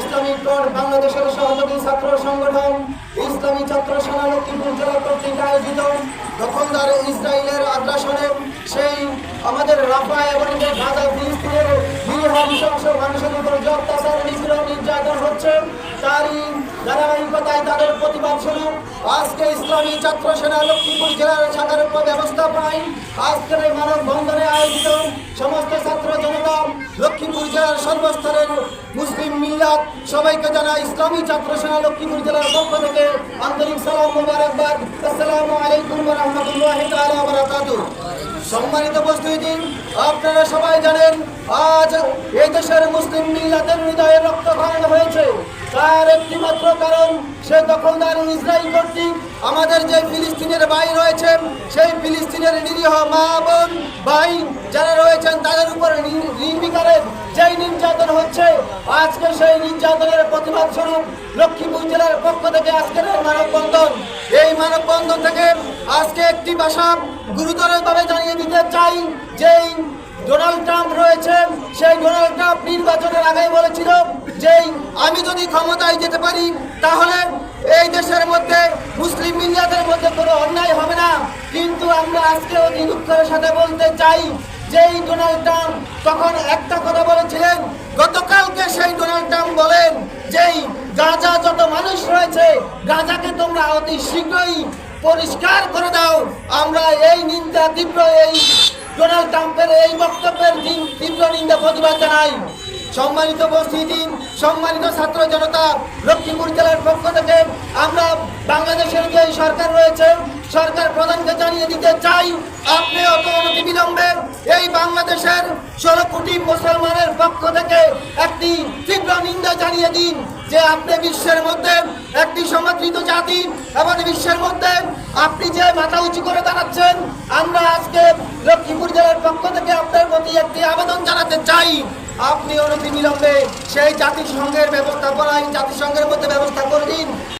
Islamic বাংলাদেশের সহযোগী ছাত্র সংগঠন, ইসলামী ছাত্র সেনা লক্ষ্মীপুর জেলা কর্তৃক আয়োজিত দখলদার ইসরায়েলের আগ্রাসনে সেই আমাদের রাফা এবং গাজা আজকে ছাত্র সেনা লক্ষ্মীপুর জেলার শাখার ব্যবস্থাপনায় আজকের এই মানব আয়োজিত সমস্ত সর্বস্তরের মুসলিম মিল্লাত। সবাইকে জানা ইসলামী ছাত্র সেনা লক্ষ্মীপুর জেলার পক্ষ থেকে আন্তরিক সালাম মোবারকবাদ। আসসালামু আলাইকুম রাহমাতুল্লাহি বারাকাতুহু। সম্মানিত উপস্থিতি, আপনারা সবাই জানেন, আজ এই দেশের মুসলিম মিল্লাতের হৃদয়ে রক্তক্ষরণ হয়েছে। তার একটি মাত্র কারণ, সে দখলদার ইসরায়েল কর্তৃক আমাদের যে ফিলিস্তিনের ভাই রয়েছেন, সেই ফিলিস্তিনের নিরীহ মা ভাই যারা রয়েছেন, তাদের উপর নির্বিকারের যেই নির্যাতন হচ্ছে, আজকে সেই নির্যাতনের প্রতিবাদ স্বরূপ লক্ষ্মীপুর জেলার পক্ষ থেকে আজকের এই মানববন্ধন। এই মানববন্ধন থেকে আজকে একটি ভাষা গুরুতরভাবে জানিয়ে দিতে চাই, যেই ডোনাল্ড ট্রাম্প রয়েছেন সেই ডোনাল্ড ট্রাম্প নির্বাচনের আগে বলেছিল যে আমি যদি ক্ষমতায় যেতে পারি, তাহলে এই দেশের মধ্যে মুসলিম মিলিয়াদের মধ্যে কোনো অন্যায় হবে না। কিন্তু আমরা আজকে অতি দুঃখের সাথে বলতে চাই যেই ডোনাল্ড ট্রাম্প তখন একটা কথা বলেছিলেন, গতকালকে সেই ডোনাল্ড ট্রাম্প বলেন যেই গাজা যত মানুষ রয়েছে, গাজাকে তোমরা অতি শীঘ্রই পরিষ্কার করে দাও। আমরা এই নিন্দা, তীব্র এই ডোনাল্ড ট্রাম্পের এই বক্তব্যের তীব্র- তীব্র নিন্দা, প্রতিবাদ জানাই। সম্মানিত উপস্থিতি, সম্মানিত ছাত্র জনতা, লক্ষ্মীপুর জেলার পক্ষ থেকে আমরা বাংলাদেশের যে সরকার রয়েছে, সরকার প্রধানকে জানিয়ে দিতে চাই, আপনি অত অনতি বিলম্বে এই বাংলাদেশের ষোলো কোটি মুসলমানের পক্ষ থেকে একটি তীব্র নিন্দা জানিয়ে দিন যে আপনি বিশ্বের মধ্যে একটি সমাদৃত জাতি এবং বিশ্বের মধ্যে আপনি যে মাথা উঁচু করে দাঁড়াচ্ছেন, আমরা আজকে লক্ষ্মীপুর জেলার পক্ষ থেকে আপনার প্রতি একটি আবেদন জানাতে চাই। আপনি অনতি বিলম্বে সেই জাতিসংঘের ব্যবস্থাপনায় জাতিসংঘের মধ্যে ব্যবস্থা করে দিন।